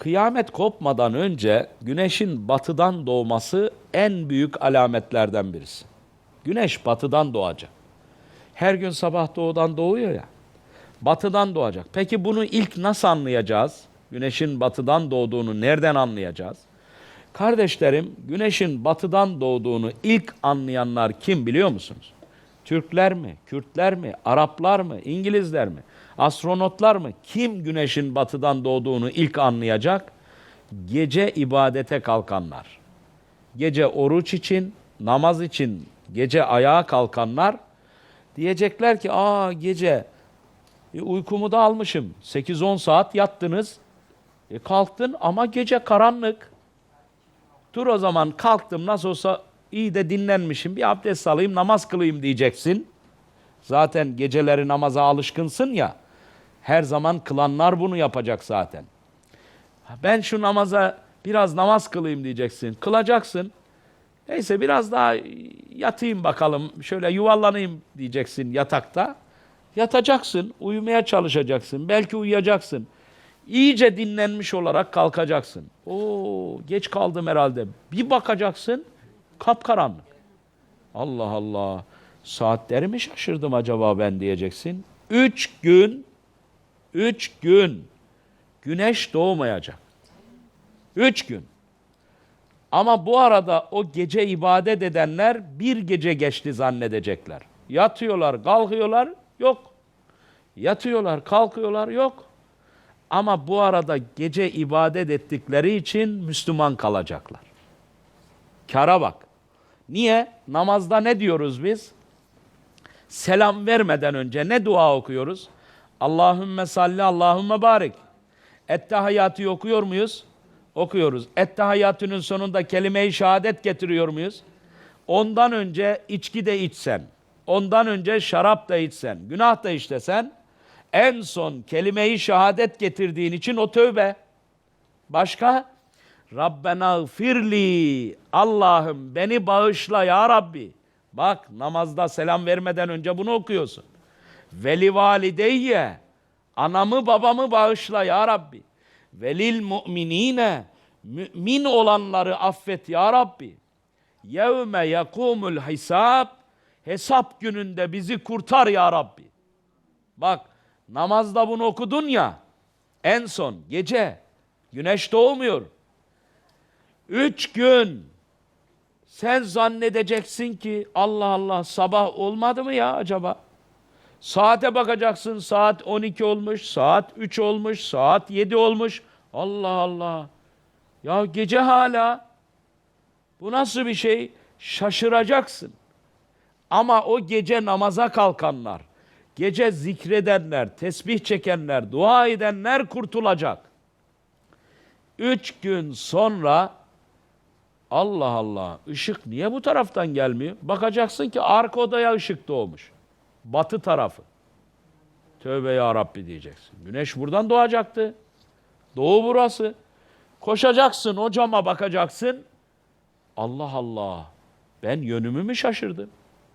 Kıyamet kopmadan önce güneşin batıdan doğması en büyük alametlerden birisi. Güneş batıdan doğacak. Her gün sabah doğudan doğuyor ya. Batıdan doğacak. Peki bunu ilk nasıl anlayacağız? Güneşin batıdan doğduğunu nereden anlayacağız? Kardeşlerim, güneşin batıdan doğduğunu ilk anlayanlar kim biliyor musunuz? Türkler mi, Kürtler mi, Araplar mı, İngilizler mi, astronotlar mı? Kim güneşin batıdan doğduğunu ilk anlayacak? Gece ibadete kalkanlar. Gece oruç için, namaz için gece ayağa kalkanlar diyecekler ki aa gece e, uykumu da almışım. 8-10 saat yattınız. E, kalktın ama gece karanlık. Dur o zaman kalktım nasıl olsa iyi de dinlenmişim. Bir abdest alayım namaz kılayım diyeceksin. Zaten geceleri namaza alışkınsın ya. Her zaman kılanlar bunu yapacak zaten. Ben şu namaza biraz namaz kılayım diyeceksin. Kılacaksın. Neyse biraz daha yatayım bakalım. Şöyle yuvarlanayım diyeceksin yatakta. Yatacaksın, uyumaya çalışacaksın. Belki uyuyacaksın. İyice dinlenmiş olarak kalkacaksın. Oo, geç kaldım herhalde. Bir bakacaksın, kapkaranlık. Allah Allah. Saatleri mi şaşırdım acaba ben diyeceksin. Üç gün, üç gün güneş doğmayacak. Üç gün. Ama bu arada o gece ibadet edenler bir gece geçti zannedecekler. Yatıyorlar, kalkıyorlar, yok. Yatıyorlar, kalkıyorlar, yok. Ama bu arada gece ibadet ettikleri için Müslüman kalacaklar. Kara bak. Niye? Namazda ne diyoruz biz? Selam vermeden önce ne dua okuyoruz? Allahümme salli, Allahümme barik. Ettehiyatı okuyor muyuz? Okuyoruz. Ettehiyatının sonunda kelime-i şehadet getiriyor muyuz? Ondan önce içki de içsen, ondan önce şarap da içsen, günah da işlesen, en son kelime-i şehadet getirdiğin için o tövbe. Başka? Rabbena firli. Allah'ım beni bağışla ya Rabbi. Bak namazda selam vermeden önce bunu okuyorsun. Veli valideyye. Anamı babamı bağışla ya Rabbi. Velil mu'minine. Mümin olanları affet ya Rabbi. Yevme yekumul hisab. Hesap gününde bizi kurtar ya Rabbi. Bak namazda bunu okudun ya. En son gece güneş doğmuyor. Üç gün sen zannedeceksin ki Allah Allah sabah olmadı mı ya acaba? Saate bakacaksın saat 12 olmuş, saat 3 olmuş, saat 7 olmuş. Allah Allah. Ya gece hala. Bu nasıl bir şey? Şaşıracaksın. Ama o gece namaza kalkanlar, gece zikredenler, tesbih çekenler, dua edenler kurtulacak. Üç gün sonra Allah Allah ışık niye bu taraftan gelmiyor? Bakacaksın ki arka odaya ışık doğmuş. Batı tarafı. Tövbe ya Rabbi diyeceksin. Güneş buradan doğacaktı. Doğu burası. Koşacaksın o cama bakacaksın. Allah Allah. Ben yönümü mü şaşırdım?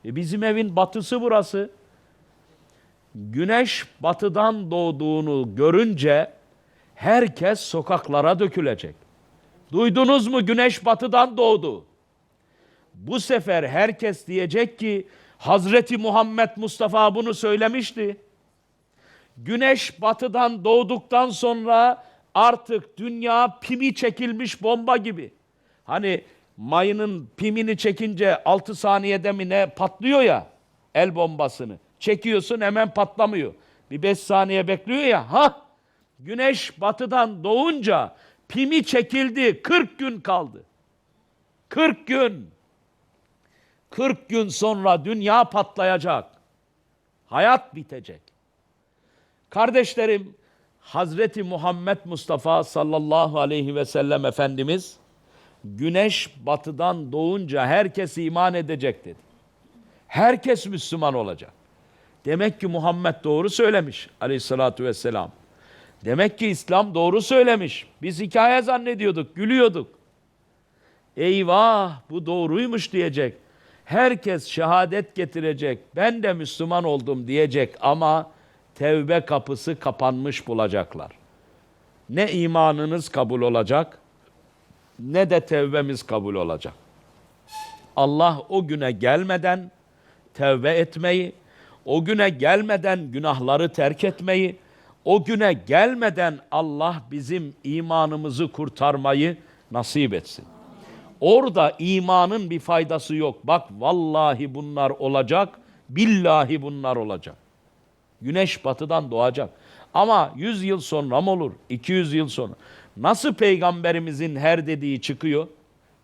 E bizim evin batısı burası. Güneş batıdan doğduğunu görünce herkes sokaklara dökülecek. Duydunuz mu güneş batıdan doğdu. Bu sefer herkes diyecek ki Hazreti Muhammed Mustafa bunu söylemişti. Güneş batıdan doğduktan sonra artık dünya pimi çekilmiş bomba gibi. Hani mayının pimini çekince 6 saniyede mi ne patlıyor ya el bombasını. Çekiyorsun hemen patlamıyor. Bir 5 saniye bekliyor ya. Ha güneş batıdan doğunca pimi çekildi. 40 gün kaldı. 40 gün. 40 gün sonra dünya patlayacak. Hayat bitecek. Kardeşlerim, Hazreti Muhammed Mustafa sallallahu aleyhi ve sellem Efendimiz güneş batıdan doğunca herkes iman edecek dedi. Herkes Müslüman olacak. Demek ki Muhammed doğru söylemiş aleyhissalatü vesselam. Demek ki İslam doğru söylemiş. Biz hikaye zannediyorduk, gülüyorduk. Eyvah bu doğruymuş diyecek. Herkes şehadet getirecek. Ben de Müslüman oldum diyecek ama tevbe kapısı kapanmış bulacaklar. ne imanınız kabul olacak ne de tevbemiz kabul olacak. Allah o güne gelmeden tevbe etmeyi, o güne gelmeden günahları terk etmeyi, o güne gelmeden Allah bizim imanımızı kurtarmayı nasip etsin. Orada imanın bir faydası yok. Bak vallahi bunlar olacak, billahi bunlar olacak. Güneş batıdan doğacak. Ama 100 yıl sonra mı olur? 200 yıl sonra. Nasıl peygamberimizin her dediği çıkıyor?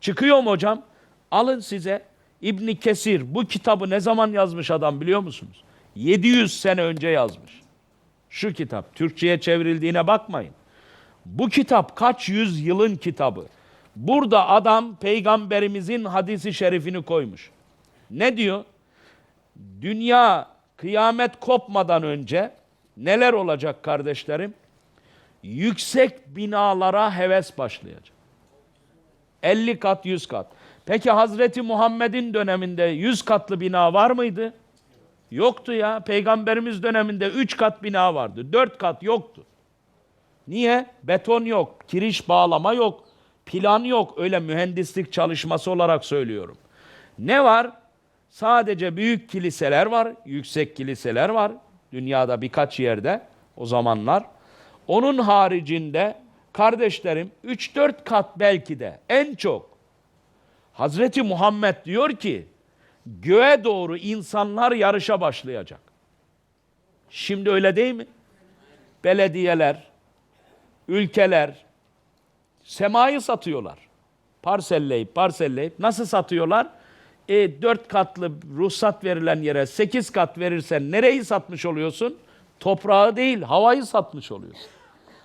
Çıkıyor mu hocam? Alın size İbn Kesir bu kitabı ne zaman yazmış adam biliyor musunuz? 700 sene önce yazmış. Şu kitap Türkçe'ye çevrildiğine bakmayın. Bu kitap kaç yüz yılın kitabı. Burada adam peygamberimizin hadisi şerifini koymuş. Ne diyor? Dünya kıyamet kopmadan önce neler olacak kardeşlerim? Yüksek binalara heves başlayacak. 50 kat, 100 kat. Peki Hazreti Muhammed'in döneminde 100 katlı bina var mıydı? Yoktu ya. Peygamberimiz döneminde 3 kat bina vardı. 4 kat yoktu. Niye? Beton yok, kiriş bağlama yok, plan yok. Öyle mühendislik çalışması olarak söylüyorum. Ne var? Sadece büyük kiliseler var, yüksek kiliseler var. Dünyada birkaç yerde o zamanlar. Onun haricinde kardeşlerim 3-4 kat belki de en çok Hazreti Muhammed diyor ki göğe doğru insanlar yarışa başlayacak. Şimdi öyle değil mi? Belediyeler, ülkeler semayı satıyorlar. Parselleyip parselleyip nasıl satıyorlar? E, dört katlı ruhsat verilen yere sekiz kat verirsen nereyi satmış oluyorsun? Toprağı değil, havayı satmış oluyorsun.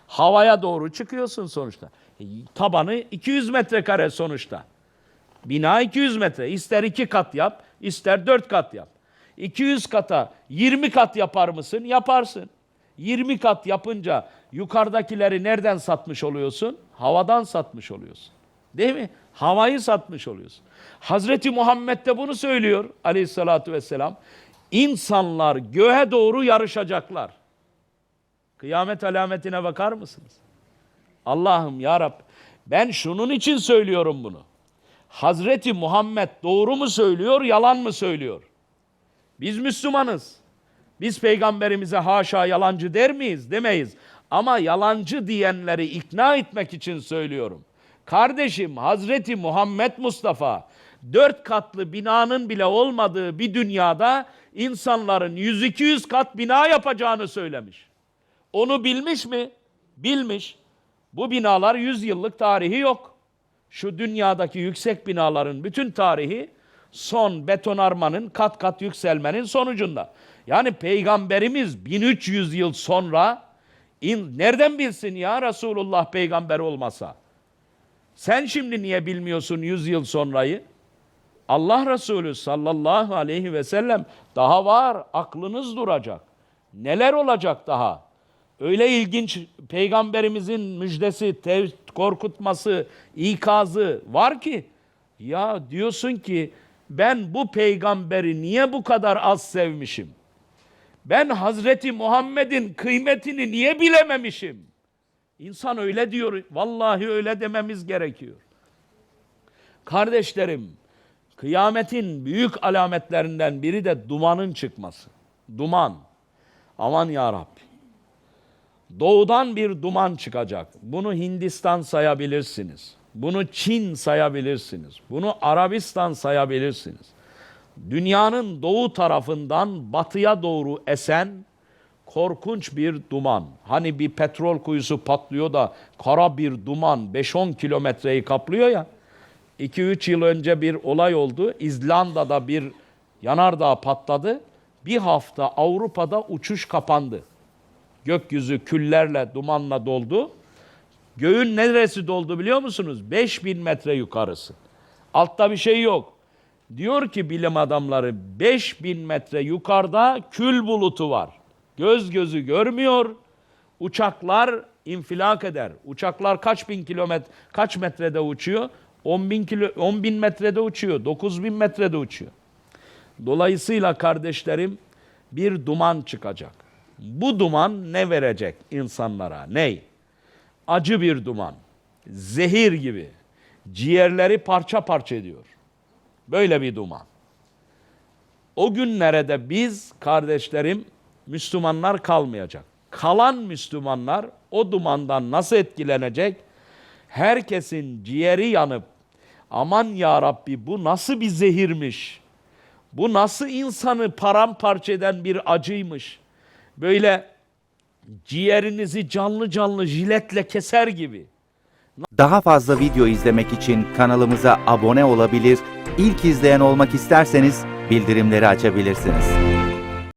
Havaya doğru çıkıyorsun sonuçta. E, tabanı 200 metrekare sonuçta. Bina 200 metre. İster iki kat yap, ister dört kat yap. 200 kata 20 kat yapar mısın? Yaparsın. 20 kat yapınca yukarıdakileri nereden satmış oluyorsun? Havadan satmış oluyorsun. Değil mi? Havayı satmış oluyorsun. Hazreti Muhammed de bunu söylüyor aleyhissalatü vesselam. İnsanlar göğe doğru yarışacaklar. Kıyamet alametine bakar mısınız? Allah'ım ya Rab ben şunun için söylüyorum bunu. Hazreti Muhammed doğru mu söylüyor, yalan mı söylüyor? Biz Müslümanız. Biz peygamberimize haşa yalancı der miyiz? Demeyiz. Ama yalancı diyenleri ikna etmek için söylüyorum. Kardeşim Hazreti Muhammed Mustafa dört katlı binanın bile olmadığı bir dünyada insanların 100-200 kat bina yapacağını söylemiş. Onu bilmiş mi? Bilmiş. Bu binalar 100 yıllık tarihi yok. Şu dünyadaki yüksek binaların bütün tarihi son betonarmanın kat kat yükselmenin sonucunda. Yani peygamberimiz 1300 yıl sonra in, nereden bilsin ya Resulullah peygamber olmasa? Sen şimdi niye bilmiyorsun 100 yıl sonrayı? Allah Resulü sallallahu aleyhi ve sellem daha var, aklınız duracak. Neler olacak daha? Öyle ilginç peygamberimizin müjdesi, tev, korkutması, ikazı var ki ya diyorsun ki ben bu peygamberi niye bu kadar az sevmişim? Ben Hazreti Muhammed'in kıymetini niye bilememişim? İnsan öyle diyor. Vallahi öyle dememiz gerekiyor. Kardeşlerim, kıyametin büyük alametlerinden biri de dumanın çıkması. Duman. Aman ya Rabbi. Doğudan bir duman çıkacak. Bunu Hindistan sayabilirsiniz. Bunu Çin sayabilirsiniz. Bunu Arabistan sayabilirsiniz. Dünyanın doğu tarafından batıya doğru esen korkunç bir duman. Hani bir petrol kuyusu patlıyor da kara bir duman 5-10 kilometreyi kaplıyor ya. 2-3 yıl önce bir olay oldu. İzlanda'da bir yanardağ patladı. Bir hafta Avrupa'da uçuş kapandı. Gökyüzü küllerle, dumanla doldu. Göğün neresi doldu biliyor musunuz? 5000 metre yukarısı. Altta bir şey yok. Diyor ki bilim adamları 5000 metre yukarıda kül bulutu var. Göz gözü görmüyor. Uçaklar infilak eder. Uçaklar kaç bin kilometre, kaç metrede uçuyor? 10 bin, kilo, 10 bin metrede uçuyor. 9 bin metrede uçuyor. Dolayısıyla kardeşlerim bir duman çıkacak. Bu duman ne verecek insanlara? Ney? acı bir duman. Zehir gibi. Ciğerleri parça parça ediyor. Böyle bir duman. O günlere de biz kardeşlerim Müslümanlar kalmayacak. Kalan Müslümanlar o dumandan nasıl etkilenecek? Herkesin ciğeri yanıp aman ya Rabbi bu nasıl bir zehirmiş? Bu nasıl insanı paramparça eden bir acıymış? Böyle ciğerinizi canlı canlı jiletle keser gibi. Daha fazla video izlemek için kanalımıza abone olabilir, ilk izleyen olmak isterseniz bildirimleri açabilirsiniz.